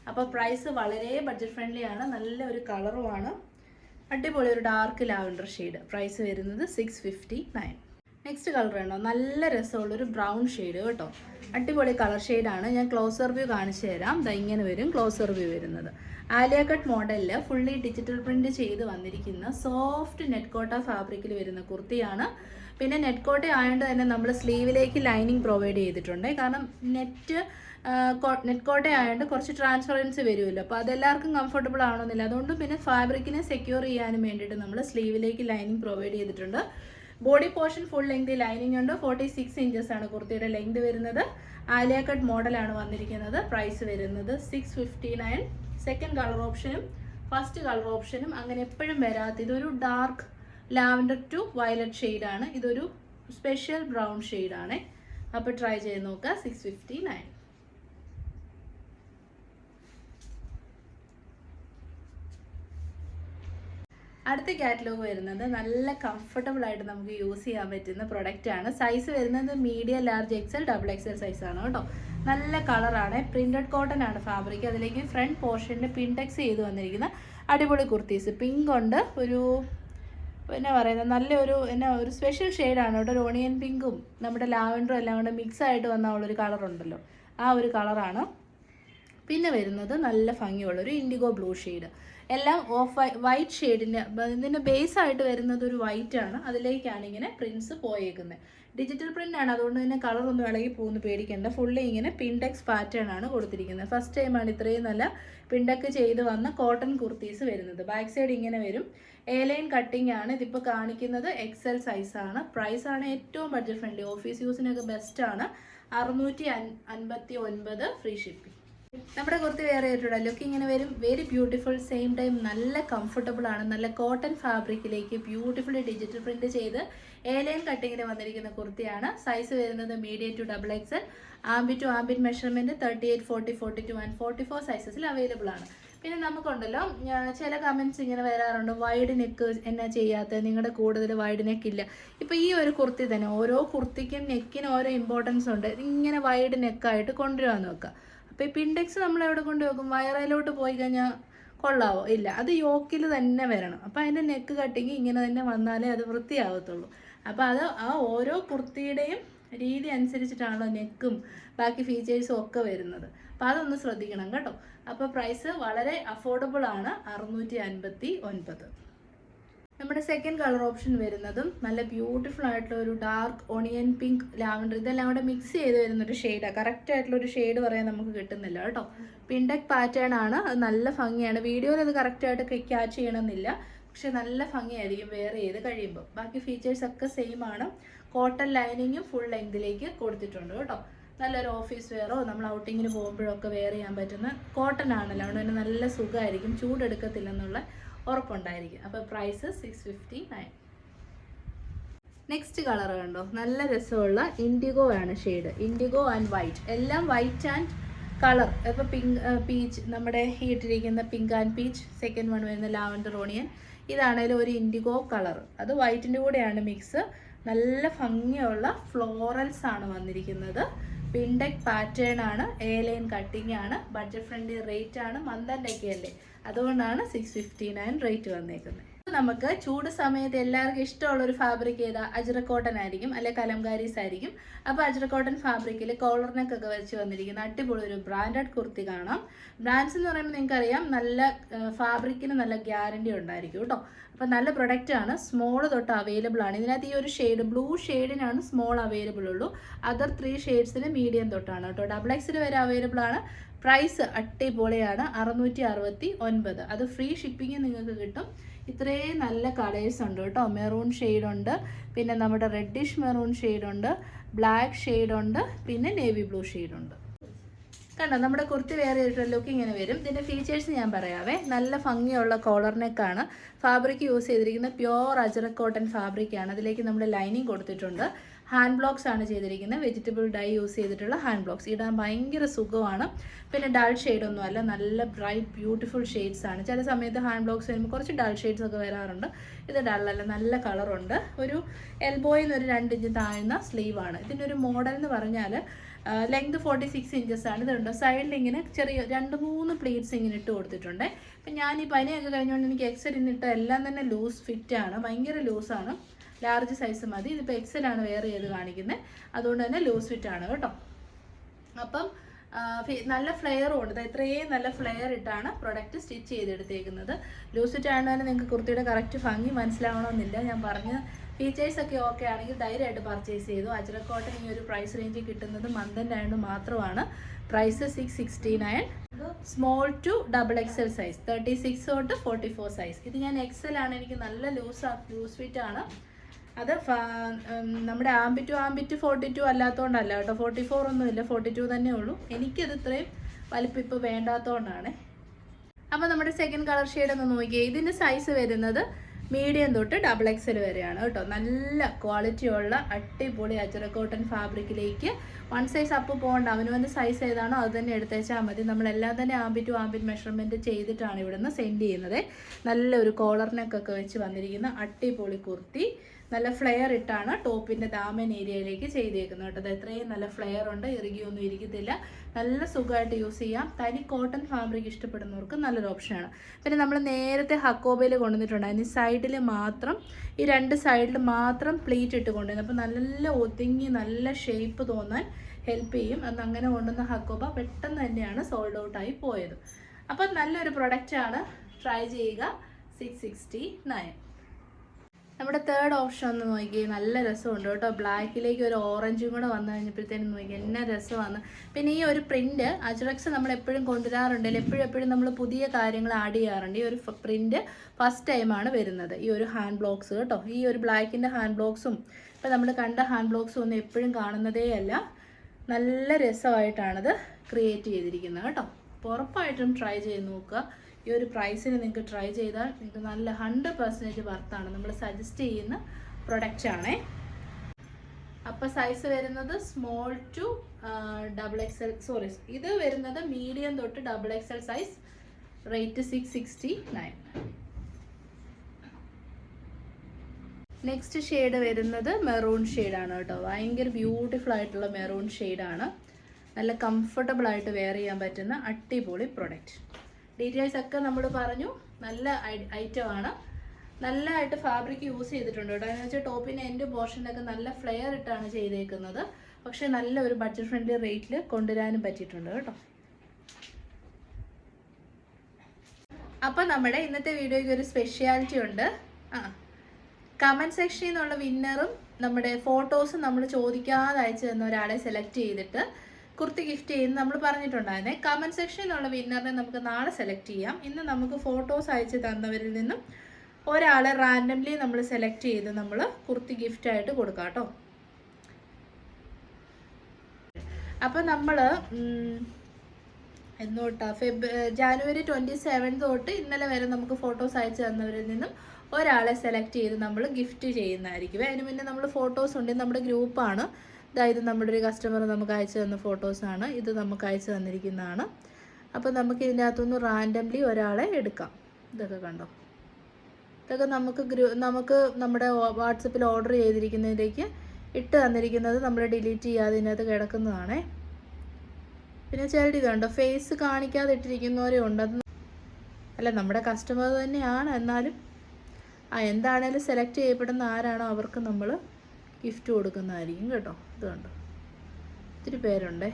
അപ്പോൾ പ്രൈസ് വളരെ ബഡ്ജറ്റ് ഫ്രണ്ട്ലി ആണ്. നല്ല ഒരു കളറുമാണ് അടിപൊളി ഒരു ഡാർക്ക് ലാവൻഡർ ഷെയ്ഡ് പ്രൈസ് വരുന്നത് six fifty nine next colour വേണോ നല്ല രസമുള്ളൊരു ബ്രൗൺ ഷെയ്ഡ് കേട്ടോ. അടിപൊളി കളർ ഷെയ്ഡാണ് ഞാൻ ക്ലോസർ വ്യൂ കാണിച്ചു തരാം. ദാ ഇങ്ങനെ വരും ക്ലോസർ വ്യൂ വരുന്നത്. ആലിയ കട്ട് മോഡലിൽ ഫുള്ളി ഡിജിറ്റൽ പ്രിന്റ് ചെയ്ത് വന്നിരിക്കുന്ന സോഫ്റ്റ് നെറ്റ് കോട്ട ഫാബ്രിക്കിൽ വരുന്ന കുർത്തിയാണ്. പിന്നെ നെറ്റ് കോട്ട ആയതുകൊണ്ട് തന്നെ നമ്മൾ സ്ലീവിലേക്ക് ലൈനിങ് പ്രൊവൈഡ് ചെയ്തിട്ടുണ്ട്. കാരണം നെറ്റ് നെറ്റ് കോട്ട ആയതുകൊണ്ട് കുറച്ച് ട്രാൻസ്പെറൻസി വരുമല്ലോ. അപ്പോൾ അതെല്ലാവർക്കും കംഫർട്ടബിൾ ആവണമെന്നില്ല. അതുകൊണ്ട് പിന്നെ ഫാബ്രിക്കിനെ സെക്യൂർ ചെയ്യാനും വേണ്ടിയിട്ട് നമ്മൾ സ്ലീവിലേക്ക് ലൈനിങ് പ്രൊവൈഡ് ചെയ്തിട്ടുണ്ട്. Body portion full length lining ഉണ്ട്. ഫോർട്ടി സിക്സ് ഇഞ്ചസ് ആണ് കുർത്തിയുടെ ലെങ്ത് വരുന്നത്. ആലിയ കട്ട് മോഡലാണ് വന്നിരിക്കുന്നത്. പ്രൈസ് വരുന്നത് six fifty nine second colour ഓപ്ഷനും ഫസ്റ്റ് കളർ ഓപ്ഷനും അങ്ങനെ എപ്പോഴും വരാത്ത ഇതൊരു ഡാർക്ക് ലാവൻഡർ ടു വയലറ്റ് ഷെയ്ഡാണ്. ഇതൊരു സ്പെഷ്യൽ ബ്രൗൺ ഷെയ്ഡാണ്. അപ്പോൾ ട്രൈ ചെയ്ത് നോക്കുക. സിക്സ് ഫിഫ്റ്റി നയൻ അടുത്ത കാറ്റലോഗ് വരുന്നത് നല്ല കംഫർട്ടബിൾ ആയിട്ട് നമുക്ക് യൂസ് ചെയ്യാൻ പറ്റുന്ന പ്രൊഡക്റ്റ് ആണ്. സൈസ് വരുന്നത് medium large XL double XL size ആണ് കേട്ടോ. നല്ല കളറാണ് പ്രിന്റഡ് കോട്ടൺ ആണ് ഫാബ്രിക് അതിലേക്ക് ഫ്രണ്ട് പോർഷനിൽ പിൻടെക്സ് ചെയ്ത് വന്നിരിക്കുന്ന അടിപൊളി കുർത്തീസ്. പിങ്ക് ഉണ്ട്. ഒരു എന്നാ പറയുന്നത് നല്ലൊരു എന്നാ ഒരു സ്പെഷ്യൽ ഷെയ്ഡാണ് കേട്ടോ ഒരു ഓണിയൻ പിങ്കും നമ്മുടെ ലാവൻഡറും എല്ലാം കൂടെ മിക്സ് ആയിട്ട് വന്ന ഒരു കളർ ഉണ്ടല്ലോ. ആ ഒരു കളറാണ് പിന്നെ വരുന്നത് നല്ല ഭംഗിയുള്ള ഒരു ഇൻഡിഗോ ബ്ലൂ ഷെയ്ഡ് എല്ലാം ഓഫ് വൈറ്റ് ഷെയ്ഡിന്റെ ഇതിന്റെ ബേസ് ആയിട്ട് വരുന്നത് ഒരു വൈറ്റ് ആണ്. അതിലേക്കാണ് ഇങ്ങനെ പ്രിൻസ് പോയേക്കുന്നത് ഡിജിറ്റൽ പ്രിന്റ് ആണ്. അതുകൊണ്ട് തന്നെ കളർ ഒന്നും ഇളകി പോകുന്നു പേടിക്കേണ്ട. ഫുള്ളി ഇങ്ങനെ പിൻടെക്സ് പാറ്റേൺ ആണ് കൊടുത്തിരിക്കുന്നത് ഫസ്റ്റ് ടൈമാണ് ഇത്രയും നല്ല പിൻടെക്ക് ചെയ്ത് വന്ന കോട്ടൺ കുർത്തീസ് വരുന്നത്. ബാക്ക് സൈഡ് ഇങ്ങനെ വരും. എ ലൈൻ കട്ടിംഗ് ആണ്. ഇതിപ്പോൾ കാണിക്കുന്നത് എക്സൽ സൈസ് ആണ്. പ്രൈസ് ആണ് ഏറ്റവും ബഡ്ജറ്റ് ഫ്രണ്ട്ലി ഓഫീസ് യൂസിനൊക്കെ ബെസ്റ്റ് ആണ്. അറുന്നൂറ്റി അൻപത്തി ഒൻപത് ഫ്രീ ഷിപ്പിംഗ് നമ്മുടെ കുർത്തി വേറെ ആയിട്ടുള്ള ലുക്ക് ഇങ്ങനെ വരും. വെരി ബ്യൂട്ടിഫുൾ സെയിം ടൈം നല്ല കംഫർട്ടബിൾ ആണ്. നല്ല കോട്ടൺ ഫാബ്രിക്കിലേക്ക് ബ്യൂട്ടിഫുൾ ഡിജിറ്റൽ പ്രിന്റ് ചെയ്ത് ഏലയൻ കട്ടിങ്ങിന് വന്നിരിക്കുന്ന കുർത്തിയാണ്. സൈസ് വരുന്നത് medium to double XL armpit to armpit measurement thirty eight forty forty two and forty four സൈസസിൽ available ആണ്. പിന്നെ നമുക്കുണ്ടല്ലോ ചില കമന്റ്സ് ഇങ്ങനെ വരാറുണ്ട്. വൈഡ് നെക്ക് എന്നാ ചെയ്യാത്തത് നിങ്ങളുടെ കൂടുതൽ വൈഡ് നെക്ക് ഇല്ല. ഇപ്പോൾ ഈ ഒരു കുർത്തി തന്നെ ഓരോ കുർത്തിക്കും നെക്കിന് ഓരോ ഇമ്പോർട്ടൻസ് ഉണ്ട്. ഇങ്ങനെ വൈഡ് നെക്കായിട്ട് കൊണ്ടുവരാൻ നോക്കുക അപ്പോൾ ഈ പിൻഡെക്സ് നമ്മൾ എവിടെ കൊണ്ട് വെക്കും? വയറയിലോട്ട് പോയി കഴിഞ്ഞാൽ കൊള്ളാവോ? ഇല്ല. അത് യോക്കിൽ തന്നെ വരണം. അപ്പോൾ അതിന്റെ നെക്ക് കട്ടിങ് ഇങ്ങനെ തന്നെ വന്നാലേ അത് വൃത്തിയാകത്തുള്ളൂ അപ്പോൾ അത് ആ ഓരോ കുർത്തിയുടെയും രീതി അനുസരിച്ചിട്ടാണല്ലോ നെക്കും ബാക്കി ഫീച്ചേഴ്സും ഒക്കെ വരുന്നത്. അപ്പോൾ അതൊന്ന് ശ്രദ്ധിക്കണം കേട്ടോ. അപ്പോൾ പ്രൈസ് വളരെ അഫോർഡബിൾ ആണ്. അറുന്നൂറ്റി അൻപത്തി ഒൻപത്. നമ്മുടെ സെക്കൻഡ് കളർ ഓപ്ഷൻ വരുന്നതും നല്ല ബ്യൂട്ടിഫുൾ ആയിട്ടുള്ള ഒരു ഡാർക്ക് ഓണിയൻ പിങ്ക് ലാവൻഡർ ഇതെല്ലാം കൂടെ മിക്സ് ചെയ്ത് വരുന്ന ഒരു ഷെയ്ഡാണ് കറക്റ്റ് ആയിട്ടുള്ള ഒരു ഷെയ്ഡ് പറയാൻ നമുക്ക് കിട്ടുന്നില്ല കേട്ടോ. പിൻഡക് പാറ്റേൺ ആണ്. നല്ല ഭംഗിയാണ്. വീഡിയോയിൽ അത് കറക്റ്റ് ആയിട്ട് ക്യാച്ച് ചെയ്യണമെന്നില്ല. പക്ഷെ നല്ല ഭംഗിയായിരിക്കും വെയർ ചെയ്ത് കഴിയുമ്പോൾ ബാക്കി ഫീച്ചേഴ്സ് ഒക്കെ സെയിം ആണ്. കോട്ടൺ ലൈനിങ്ങും ഫുൾ ലെങ്തിലേക്ക് കൊടുത്തിട്ടുണ്ട് കേട്ടോ. നല്ലൊരു ഓഫീസ് വെയറോ നമ്മൾ ഔട്ടിങ്ങിന് പോകുമ്പോഴൊക്കെ വെയർ ചെയ്യാൻ പറ്റുന്ന കോട്ടൺ ആണല്ലോ. അതുകൊണ്ട് തന്നെ നല്ല സുഖമായിരിക്കും. ചൂടെടുക്കത്തില്ലെന്നുള്ള ഉറപ്പുണ്ടായിരിക്കും. അപ്പോൾ price six fifty nine next colour കണ്ടോ? നല്ല രസമുള്ള ഇൻഡിഗോ ആണ് ഷെയ്ഡ് ഇൻഡിഗോ ആൻഡ് വൈറ്റ് എല്ലാം വൈറ്റ് ആൻഡ് കളർ ഇപ്പോൾ പിങ്ക് പീച്ച് നമ്മുടെ ഇട്ടിരിക്കുന്ന pink and peach second one വരുന്ന ലാവൻഡർ ഓണിയൻ ഇതാണേലും ഒരു ഇൻഡിഗോ കളർ അത് വൈറ്റിന്റെ കൂടെയാണ് മിക്സ് നല്ല ഭംഗിയുള്ള ഫ്ലോറൽസ് ആണ് വന്നിരിക്കുന്നത്. പിൻഡെക് പാറ്റേൺ ആണ് എ ലൈൻ കട്ടിംഗ് ആണ് ബഡ്ജറ്റ് ഫ്രണ്ട്ലി റേറ്റ് ആണ് മന്ദന്റെ ഒക്കെ അല്ലേ? അതുകൊണ്ടാണ് സിക്സ് ഫിഫ്റ്റി നയൻ റേറ്റ് വന്നേക്കുന്നത്. നമുക്ക് ചൂട് സമയത്ത് എല്ലാവർക്കും ഇഷ്ടമുള്ള ഒരു ഫാബ്രിക് ഏതാ? അജ്ര കോട്ടൺ ആയിരിക്കും അല്ലെ കലംകാരീസ് ആയിരിക്കും. അപ്പോൾ അജ്ര കോട്ടൺ ഫാബ്രിക്കിൽ കോളറിനൊക്കെ വെച്ച് വന്നിരിക്കുന്ന അടിപൊളി ഒരു ബ്രാൻഡഡ് കുർത്തി കാണാം. ബ്രാൻഡ്സ് എന്ന് പറയുമ്പോൾ നിങ്ങൾക്കറിയാം നല്ല ഫാബ്രിക്കിന് നല്ല ഗ്യാരണ്ടി ഉണ്ടായിരിക്കും കേട്ടോ. അപ്പോൾ നല്ല പ്രൊഡക്റ്റ് ആണ് സ്മോൾ തൊട്ട് അവൈലബിൾ ആണ്. ഇതിനകത്ത് ഈ ഒരു ഷെയ്ഡ് ബ്ലൂ ഷെയ്ഡിനാണ് സ്മോൾ അവൈലബിൾ ഉള്ളൂ. അതർ ത്രീ ഷെയ്ഡ്സിന് മീഡിയം തൊട്ടാണ് കേട്ടോ. ഡബിൾ എക്സിൽ വരെ അവൈലബിൾ ആണ്. പ്രൈസ് അടിപൊളിയാണ്. അറുന്നൂറ്റി അറുപത്തി ഒൻപത് അത് ഫ്രീ ഷിപ്പിംഗ് നിങ്ങൾക്ക് കിട്ടും. ഇത്രയും നല്ല കളേഴ്സ് ഉണ്ട് കേട്ടോ. മെറൂൺ ഉണ്ട്. പിന്നെ നമ്മുടെ റെഡിഷ് മെറൂൺ ഉണ്ട്. ബ്ലാക്ക് ഉണ്ട്. പിന്നെ നേവി ബ്ലൂ ഉണ്ട്. കണ്ടോ? നമ്മുടെ കുർത്തി വേറെ ഒരു ലുക്ക് ഇങ്ങനെ വരും. ഇതിന്റെ ഫീച്ചേഴ്സ് ഞാൻ പറയാവേ. നല്ല ഭംഗിയുള്ള കോളർ നെക്കാണ് ഫാബ്രിക് യൂസ് ചെയ്തിരിക്കുന്ന പ്യോർ അജറ കോട്ടൺ ഫാബ്രിക്കാണ് അതിലേക്ക് നമ്മൾ ലൈനിങ് കൊടുത്തിട്ടുണ്ട്. ഹാൻഡ് ബ്ലോക്സ് ആണ് ചെയ്തിരിക്കുന്നത്. വെജിറ്റബിൾ ഡൈ യൂസ് ചെയ്തിട്ടുള്ള ഹാൻഡ് ബ്ലോക്സ്. ഇടാൻ ഭയങ്കര സുഖമാണ്. പിന്നെ ഡൾ ഷെയ്ഡൊന്നും അല്ല. നല്ല ബ്രൈറ്റ് ബ്യൂട്ടിഫുൾ ഷെയ്ഡ്സ് ആണ്. ചില സമയത്ത് ഹാൻഡ് ബ്ലോക്സ് വരുമ്പോൾ കുറച്ച് ഡൾ ഷെയ്ഡ്സ് ഒക്കെ വരാറുണ്ട്. ഇത് ഡള്ളല്ല നല്ല കളറുണ്ട് ഒരു എൽബോയിൽ നിന്ന് ഒരു രണ്ട് ഇഞ്ച് താഴ്ന്ന സ്ലീവാണ് ഇതിന്റെ ഒരു മോഡൽ എന്ന് പറഞ്ഞാൽ ലെങ്ത് ഫോർട്ടി സിക്സ് ഇഞ്ചസ് ആണ്. ഇതുണ്ട്. സൈഡിൽ ഇങ്ങനെ ചെറിയ രണ്ട് മൂന്ന് പ്ലേറ്റ്സ് ഇങ്ങനെ ഇട്ട് കൊടുത്തിട്ടുണ്ട്. അപ്പം ഞാൻ ഈ പനിയൊക്കെ കഴിഞ്ഞുകൊണ്ട് എനിക്ക് എക്സൽ ഇന്നിട്ട് എല്ലാം തന്നെ ലൂസ് ഫിറ്റ് ആണ്. ഭയങ്കര ലൂസാണ് ലാർജ് സൈസ് മതി. ഇതിപ്പോൾ എക്സൽ ആണ് വെയർ ചെയ്ത് കാണിക്കുന്നത് അതുകൊണ്ട് തന്നെ ലൂസ് ഫിറ്റ് ആണ് കേട്ടോ. അപ്പം നല്ല ഫ്ലെയറും ഉണ്ട്. ഇത്രയും നല്ല ഫ്ലെയർ ഇട്ടാണ് പ്രൊഡക്റ്റ് സ്റ്റിച്ച് ചെയ്തെടുത്തേക്കുന്നത്. ലൂസ് ഫിറ്റ് ആയതുകൊണ്ട് തന്നെ നിങ്ങൾക്ക് കുർത്തിയുടെ കറക്റ്റ് ഭംഗി മനസ്സിലാവണമെന്നില്ല. ഞാൻ പറഞ്ഞ ഫീച്ചേഴ്സ് ഒക്കെ ഓക്കെ ആണെങ്കിൽ ധൈര്യമായിട്ട് പർച്ചേസ് ചെയ്തു. അജ്രക് കോട്ടൺ ഈ ഒരു പ്രൈസ് റേഞ്ചിൽ കിട്ടുന്നത് മന്തന്റെ ആയതുകൊണ്ട് മാത്രമാണ്. Price six sixty nine small to double XL size thirty six തൊട്ട് ഫോർട്ടി ഫോർ സൈസ് ഇത് ഞാൻ എക്സൽ ആണ്. എനിക്ക് നല്ല ലൂസ് ലൂസ് ഫിറ്റ് ആണ്. അത് നമ്മുടെ armpit to armpit to forty two അല്ലാത്തതുകൊണ്ടല്ല കേട്ടോ. ഫോർട്ടി ഫോർ ഒന്നും ഇല്ല. ഫോർട്ടി ടു തന്നെ ഉള്ളൂ. എനിക്കത് ഇത്രയും വലിപ്പം ഇപ്പോൾ വേണ്ടാത്തതുകൊണ്ടാണ് അപ്പോൾ നമ്മുടെ സെക്കൻഡ് കളർ ഷെയ്ഡ് ഒന്ന് നോക്കിയേ. ഇതിന്റെ സൈസ് വരുന്നത് മീഡിയം തൊട്ട് ഡബിൾ എക്സൽ വരെയാണ് കേട്ടോ. നല്ല ക്വാളിറ്റി ഉള്ള അടിപൊളി അജറ കോട്ടൺ ഫാബ്രിക്കിലേക്ക് വൺ സൈസ് അപ്പ് പോകണ്ട. അവനവന്റെ സൈസ് ഏതാണോ അത് തന്നെ എടുത്തേച്ചാൽ മതി. നമ്മളെല്ലാം തന്നെ ആംബി ടു ആംബിറ്റ് മെഷർമെന്റ് ചെയ്തിട്ടാണ് ഇവിടുന്ന് സെൻഡ് ചെയ്യുന്നത്. നല്ലൊരു കോളറിനൊക്കെ വെച്ച് വന്നിരിക്കുന്ന അട്ടിപൊളി കുർത്തി. നല്ല ഫ്ലെയർ ഇട്ടാണ് ടോപ്പിന്റെ ദാമൻ ഏരിയയിലേക്ക് ചെയ്തേക്കുന്നത് കേട്ടോ. അത് എത്രയും നല്ല ഫ്ലെയർ ഉണ്ട് ഇറുകിയൊന്നും ഇരിക്കത്തില്ല. നല്ല സുഖമായിട്ട് യൂസ് ചെയ്യാം. തനി കോട്ടൺ ഫാബ്രിക് ഇഷ്ടപ്പെടുന്നവർക്ക് നല്ലൊരു ഓപ്ഷനാണ് പിന്നെ നമ്മൾ നേരത്തെ ഹക്കോബയിൽ കൊണ്ടുവന്നിട്ടുണ്ടായിരുന്നു. ഈ സൈഡിൽ മാത്രം ഈ രണ്ട് സൈഡിൽ മാത്രം പ്ലീറ്റ് ഇട്ട് കൊണ്ടുവന്നു അപ്പോൾ നല്ല ഒതുങ്ങി നല്ല ഷേപ്പ് തോന്നാൻ ഹെൽപ്പ് ചെയ്യും. അന്ന് അങ്ങനെ കൊണ്ടുവന്ന ഹക്കോബ പെട്ടെന്ന് തന്നെയാണ് സോൾഡ് ഔട്ടായി പോയത്. അപ്പം നല്ലൊരു പ്രൊഡക്റ്റാണ് ട്രൈ ചെയ്യുക. സിക്സ് സിക്സ്റ്റി നയൻ നമ്മുടെ തേർഡ് ഓപ്ഷൻ ഒന്ന് നോക്കി നല്ല രസമുണ്ട് കേട്ടോ. ബ്ലാക്കിലേക്ക് ഒരു ഓറഞ്ചും കൂടെ വന്നു കഴിഞ്ഞപ്പോഴത്തേനും നോക്കി എന്നാ രസമാണ്. പിന്നെ ഈ ഒരു പ്രിന്റ് അജറക്സ് നമ്മൾ എപ്പോഴും കൊണ്ടുവരാറുണ്ട്. എപ്പോഴും എപ്പോഴും നമ്മൾ പുതിയ കാര്യങ്ങൾ ആഡ് ചെയ്യാറുണ്ട്. ഈ ഒരു പ്രിന്റ് ഫസ്റ്റ് ടൈമാണ് വരുന്നത്. ഈ ഒരു ഹാൻഡ് ബ്ലോക്സ് കേട്ടോ. ഈ ഒരു ബ്ലാക്കിന്റെ ഹാൻഡ് ബ്ലോക്സും ഇപ്പം നമ്മൾ കണ്ട ഹാൻഡ് ബ്ലോക്സും ഒന്നും എപ്പോഴും കാണുന്നതേ അല്ല നല്ല രസമായിട്ടാണത് ക്രിയേറ്റ് ചെയ്തിരിക്കുന്നത് കേട്ടോ. ഉറപ്പായിട്ടും ട്രൈ ചെയ്ത് നോക്കുക. ഈ ഒരു പ്രൈസിന് നിങ്ങൾക്ക് ട്രൈ ചെയ്താൽ നിങ്ങൾക്ക് നല്ല ഹൺഡ്രഡ് പെർസെന്റേജ് വർത്താണ് നമ്മൾ സജസ്റ്റ് ചെയ്യുന്ന പ്രൊഡക്റ്റ് ആണേ. അപ്പോൾ സൈസ് വരുന്നത് small to double X L sorry ഇത് വരുന്നത് മീഡിയം തൊട്ട് double X L size rate six sixty nine next shade വരുന്നത് മെറൂൺ ഷെയ്ഡാണ് കേട്ടോ. ഭയങ്കര ബ്യൂട്ടിഫുൾ ആയിട്ടുള്ള മെറൂൺ ഷെയ്ഡാണ് നല്ല കംഫർട്ടബിൾ ആയിട്ട് വെയർ ചെയ്യാൻ പറ്റുന്ന അടിപൊളി പ്രൊഡക്റ്റ് ഡീറ്റെയിൽസ് ഒക്കെ നമ്മൾ പറഞ്ഞു. നല്ല ഐറ്റം ആണ്. നല്ലതായിട്ട് ഫാബ്രിക് യൂസ് ചെയ്തിട്ടുണ്ട് കേട്ടോ. എന്ന് വെച്ചാൽ ടോപ്പിന്റെ എന്റെ പോർഷനൊക്കെ നല്ല ഫ്ലെയർ ഇട്ടാണ് ചെയ്തേക്കുന്നത്. പക്ഷേ നല്ല ഒരു ബഡ്ജറ്റ് ഫ്രണ്ട്ലി റേറ്റിൽ കൊണ്ടുവരാനും പറ്റിയിട്ടുണ്ട് കേട്ടോ. അപ്പം നമ്മുടെ ഇന്നത്തെ വീഡിയോയ്ക്ക് ഒരു സ്പെഷ്യാലിറ്റി ഉണ്ട്. ആ കമന്റ് സെക്ഷനിൽ നിന്നുള്ള വിന്നറും നമ്മുടെ ഫോട്ടോസും നമ്മൾ ചോദിക്കാതെ അയച്ചു തന്ന ഒരാളെ സെലക്ട് ചെയ്തിട്ട് കുർത്തി ഗിഫ്റ്റ് ചെയ്യുന്ന നമ്മൾ പറഞ്ഞിട്ടുണ്ടായിരുന്നേ കമന്റ് സെക്ഷനിൽ ഉള്ള വിന്നറിനെ നമുക്ക് നാളെ സെലക്ട് ചെയ്യാം. ഇന്ന് നമുക്ക് ഫോട്ടോസ് അയച്ച് തന്നവരിൽ നിന്നും ഒരാളെ റാൻഡംലി നമ്മൾ സെലക്ട് ചെയ്ത് നമ്മൾ കുർത്തി ഗിഫ്റ്റ് ആയിട്ട് കൊടുക്കാം കേട്ടോ. അപ്പം നമ്മൾ എന്നോട്ടാ ഫെബ് ജാനുവരി ട്വന്റി സെവൻ തൊട്ട് ഇന്നലെ വരെ നമുക്ക് ഫോട്ടോസ് അയച്ചു തന്നവരിൽ നിന്നും ഒരാളെ സെലക്ട് ചെയ്ത് നമ്മൾ ഗിഫ്റ്റ് ചെയ്യുന്നതായിരിക്കും. അതിന് മുന്നേ നമ്മൾ ഫോട്ടോസ് ഉണ്ട്. നമ്മുടെ ഗ്രൂപ്പാണ് അതായത് നമ്മുടെ ഒരു കസ്റ്റമർ നമുക്ക് അയച്ചു തന്ന ഫോട്ടോസാണ് ഇത് നമുക്ക് അയച്ചു തന്നിരിക്കുന്നതാണ്. അപ്പോൾ നമുക്ക് ഇതിന്റെ അകത്തുനിന്ന് റാൻഡംലി ഒരാളെ എടുക്കാം. ഇതൊക്കെ കണ്ടോ? ഇതൊക്കെ നമുക്ക് ഗ്രൂ നമുക്ക് നമ്മുടെ വാട്സപ്പിൽ ഓർഡർ ചെയ്തിരിക്കുന്നതിലേക്ക് ഇട്ട് തന്നിരിക്കുന്നത് നമ്മൾ ഡിലീറ്റ് ചെയ്യാതെ ഇതിനകത്ത് കിടക്കുന്നതാണേ. പിന്നെ ചിലർ ഇതുണ്ടോ ഫേസ് കാണിക്കാതെ ഇട്ടിരിക്കുന്നവരെ ഉണ്ട്. അത് അല്ല നമ്മുടെ കസ്റ്റമർ തന്നെയാണ് എന്നാലും ആ എന്താണേലും സെലക്ട് ചെയ്യപ്പെടുന്ന ആരാണോ അവർക്ക് നമ്മൾ ഗിഫ്റ്റ് കൊടുക്കുന്നതായിരിക്കും കേട്ടോ. ഇത് കണ്ടോ? ഒത്തിരി പേരുണ്ടേ.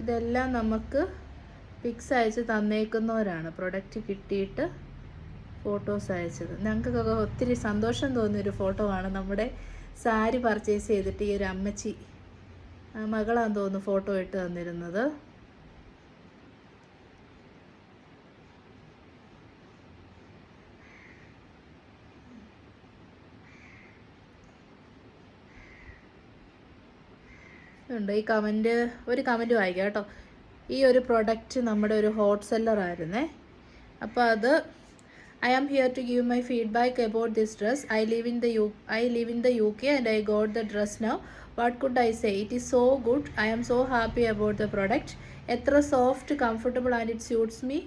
ഇതെല്ലാം നമുക്ക് പിക്സ് അയച്ച് തന്നേക്കുന്നവരാണ്. പ്രൊഡക്റ്റ് കിട്ടിയിട്ട് ഫോട്ടോസ് അയച്ചത്. ഞങ്ങൾക്കൊക്കെ ഒത്തിരി സന്തോഷം തോന്നിയൊരു ഫോട്ടോ ആണ് നമ്മുടെ സാരി പർച്ചേസ് ചെയ്തിട്ട് ഈ ഒരു അമ്മച്ചി മകളാന്ന് തോന്നുന്നു ഫോട്ടോ ഇട്ട് തന്നിരുന്നത്. ഉണ്ട് ഈ കമന്റ് ഒരു കമന്റ് വായിക്കാം കേട്ടോ. ഈ ഒരു പ്രൊഡക്റ്റ് നമ്മുടെ ഒരു ഹോട്ട് സെല്ലറായിരുന്നേ അപ്പോൾ അത് am here to give my feedback about this dress I live in the U I live in the U K and I got the dress now what could I say it is so good I am so happy about the product extra soft comfortable and it suits me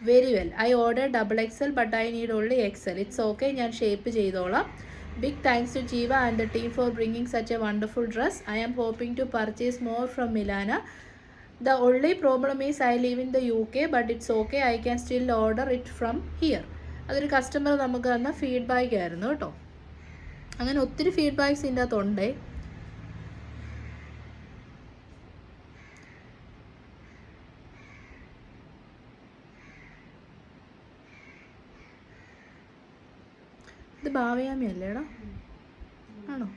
very well I order double XL but I need only XL it's okay ഞാൻ ഷേപ്പ് ചെയ്തോളാം. Big thanks to Jeeva and the team for bringing such a wonderful dress I am hoping to purchase more from Milana the only problem is I live in the U K but it's okay I can still order it from here അതൊരു കസ്റ്റമർ നമുക്ക് തന്ന ഫീഡ്ബാക്ക് ആയിരുന്നു കേട്ടോ. അങ്ങനെ ഒത്തിരി ഫീഡ്ബാക്ക്സ് ഇതിന്റെ അകത്തുണ്ടേ ഇത് ഭാവയാമി ആണോ?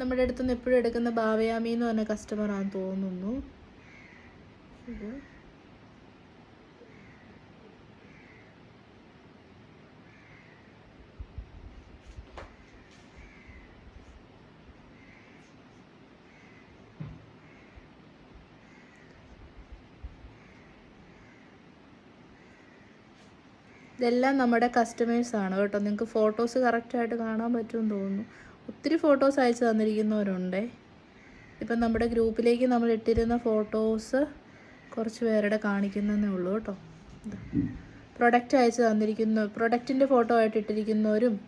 നമ്മുടെ അടുത്തുനിന്ന് എപ്പോഴും എടുക്കുന്ന ഭാവയാമി എന്ന് പറഞ്ഞ കസ്റ്റമർ ആണെന്ന് തോന്നുന്നു. ഇത് ഇതെല്ലാം നമ്മുടെ കസ്റ്റമേഴ്സ് ആണ് കേട്ടോ. നിങ്ങൾക്ക് ഫോട്ടോസ് കറക്റ്റായിട്ട് കാണാൻ പറ്റുമെന്ന് തോന്നുന്നു. ഒത്തിരി ഫോട്ടോസ് അയച്ചു തന്നിരിക്കുന്നവരുണ്ടേ. ഇപ്പം നമ്മുടെ ഗ്രൂപ്പിലേക്ക് നമ്മൾ ഇട്ടിരുന്ന ഫോട്ടോസ് കുറച്ച് പേരുടെ കാണിക്കുന്നതേ ഉള്ളൂ കേട്ടോ. പ്രൊഡക്റ്റ് അയച്ചു തന്നിരിക്കുന്ന പ്രൊഡക്റ്റിന്റെ ഫോട്ടോ ആയിട്ട് ഇട്ടിരിക്കുന്നവരും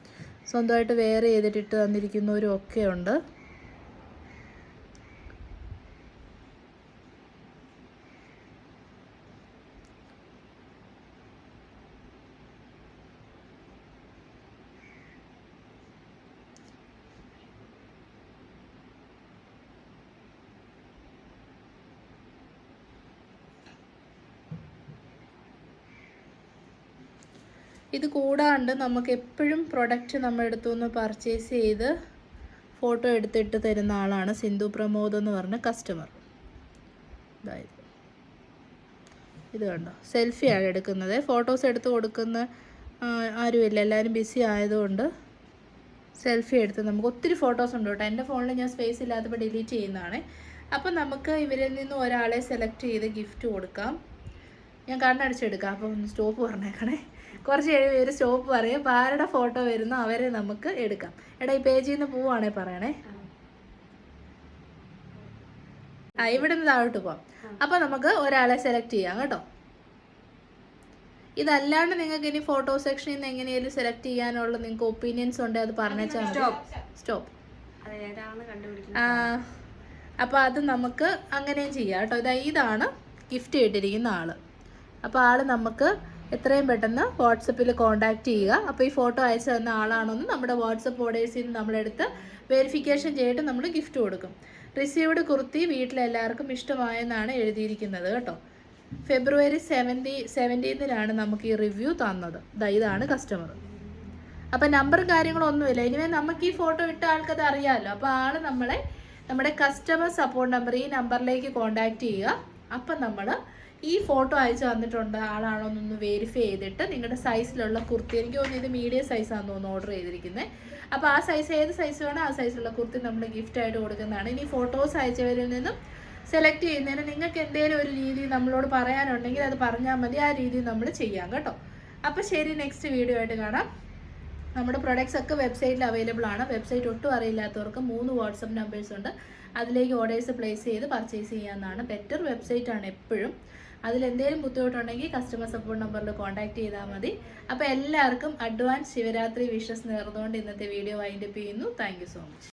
സ്വന്തമായിട്ട് വെയർ ചെയ്തിട്ടിട്ട് തന്നിരിക്കുന്നവരും ഒക്കെ ഉണ്ട്. ഇത് കൂടാണ്ട് നമുക്ക് എപ്പോഴും പ്രൊഡക്റ്റ് നമ്മൾ എടുത്തുനിന്ന് പർച്ചേസ് ചെയ്ത് ഫോട്ടോ എടുത്തിട്ട് തരുന്ന ആളാണ് സിന്ധു പ്രമോദ് എന്ന് പറഞ്ഞ കസ്റ്റമർ അതായത് ഇത് കണ്ടോ? സെൽഫിയാണ് എടുക്കുന്നത്. ഫോട്ടോസ് എടുത്ത് കൊടുക്കുന്ന ആരുമില്ല. എല്ലാവരും ബിസി ആയതുകൊണ്ട് സെൽഫി എടുത്ത് നമുക്ക് ഒത്തിരി ഫോട്ടോസ് ഉണ്ട് കേട്ടോ. എന്റെ ഫോണിൽ ഞാൻ സ്പേസ് ഇല്ലാത്തപ്പോൾ ഡിലീറ്റ് ചെയ്യുന്നതാണ്. അപ്പം നമുക്ക് ഇവരിൽ നിന്ന് ഒരാളെ സെലക്ട് ചെയ്ത് ഗിഫ്റ്റ് കൊടുക്കാം. ഞാൻ കണ്ണടച്ചെടുക്കാം. അപ്പം സ്റ്റോപ്പ് പറഞ്ഞേക്കണേ. കുറച്ച് കഴിയുമ്പോൾ ഒരു സ്റ്റോപ്പ് പറയും. അപ്പോൾ ആരുടെ ഫോട്ടോ വരുന്നോ അവരെ നമുക്ക് എടുക്കാം. എടാ ഈ പേജിൽ നിന്ന് പോവുകയാണേ പറയണേ. ആ ഇവിടെ നിന്ന് താഴോട്ട് പോവാം. അപ്പോൾ നമുക്ക് ഒരാളെ സെലക്ട് ചെയ്യാം കേട്ടോ. ഇതല്ലാണ്ട് നിങ്ങൾക്ക് ഇനി ഫോട്ടോ സെക്ഷനിൽ നിന്ന് എങ്ങനെയാലും സെലക്ട് ചെയ്യാനുള്ള നിങ്ങൾക്ക് ഒപ്പീനിയൻസ് ഉണ്ട് അത് പറഞ്ഞാൽ സ്റ്റോപ്പ് ആ, അപ്പോൾ അത് നമുക്ക് അങ്ങനെയും ചെയ്യാം കേട്ടോ. ഇതാ ഇതാണ് ഗിഫ്റ്റ് കിട്ടിയിരിക്കുന്ന ആൾ. അപ്പോൾ ആൾ നമുക്ക് എത്രയും പെട്ടെന്ന് വാട്സപ്പിൽ കോൺടാക്റ്റ് ചെയ്യുക. അപ്പോൾ ഈ ഫോട്ടോ അയച്ചു തന്ന ആളാണെന്ന് നമ്മുടെ വാട്സപ്പ് ഓർഡേഴ്സിൽ നിന്ന് നമ്മളെടുത്ത് വെരിഫിക്കേഷൻ ചെയ്തിട്ട് നമ്മൾ ഗിഫ്റ്റ് കൊടുക്കും. റിസീവ്ഡ് കുർത്തി വീട്ടിലെല്ലാവർക്കും ഇഷ്ടമായെന്നാണ് എഴുതിയിരിക്കുന്നത് കേട്ടോ. ഫെബ്രുവരി സെവന്റി സെവന്റീനിലാണ് നമുക്ക് ഈ റിവ്യൂ തന്നത്. ഇതാണ് കസ്റ്റമർ. അപ്പം നമ്പറും കാര്യങ്ങളൊന്നുമില്ല ഇനിമേ നമുക്ക് ഈ ഫോട്ടോ ഇട്ട ആൾക്കത് അറിയാമല്ലോ അപ്പോൾ ആൾ നമ്മളെ നമ്മുടെ കസ്റ്റമർ സപ്പോർട്ട് നമ്പർ ഈ നമ്പറിലേക്ക് കോൺടാക്റ്റ് ചെയ്യുക. അപ്പം നമ്മൾ ഈ ഫോട്ടോ അയച്ചു തന്നിട്ടുണ്ട് ആളാണോ എന്നൊന്ന് വെരിഫൈ ചെയ്തിട്ട് നിങ്ങളുടെ സൈസിലുള്ള കുർത്തി. എനിക്ക് തോന്നുന്നു ഇത് മീഡിയം സൈസാണെന്ന് തോന്നുന്നു ഓർഡർ ചെയ്തിരിക്കുന്നത് അപ്പോൾ ആ സൈസ് ഏത് സൈസ് വേണോ ആ സൈസിലുള്ള കുർത്തി നമ്മൾ ഗിഫ്റ്റ് ആയിട്ട് കൊടുക്കുന്നതാണ്. ഇനി ഫോട്ടോസ് അയച്ചവരിൽ നിന്നും സെലക്ട് ചെയ്യുന്നതിന് നിങ്ങൾക്ക് എന്തെങ്കിലും ഒരു രീതി നമ്മളോട് പറയാനുണ്ടെങ്കിൽ അത് പറഞ്ഞാൽ മതി. ആ രീതി നമ്മൾ ചെയ്യാം കേട്ടോ. അപ്പോൾ ശരി നെക്സ്റ്റ് വീഡിയോ ആയിട്ട് കാണാം. നമ്മുടെ പ്രൊഡക്ട്സ് ഒക്കെ വെബ്സൈറ്റിൽ അവൈലബിൾ ആണ്. വെബ്സൈറ്റ് ഒട്ടും അറിയില്ലാത്തവർക്ക് മൂന്ന് വാട്സപ്പ് നമ്പേഴ്സ് ഉണ്ട്. അതിലേക്ക് ഓർഡേഴ്സ് പ്ലേസ് ചെയ്ത് പർച്ചേസ് ചെയ്യാവുന്നതാണ്. ബെറ്റർ വെബ്സൈറ്റ് ആണ് എപ്പോഴും. അതിൽ എന്തെങ്കിലും ബുദ്ധിമുട്ടുണ്ടെങ്കിൽ കസ്റ്റമർ സപ്പോർട്ട് നമ്പറിൽ കോൺടാക്ട് ചെയ്താൽ മതി. അപ്പോൾ എല്ലാവർക്കും അഡ്വാൻസ് ശിവരാത്രി വിഷസ് നേർന്നുകൊണ്ട് ഇന്നത്തെ വീഡിയോ വൈൻഡപ്പ് ചെയ്യുന്നു. Thank so much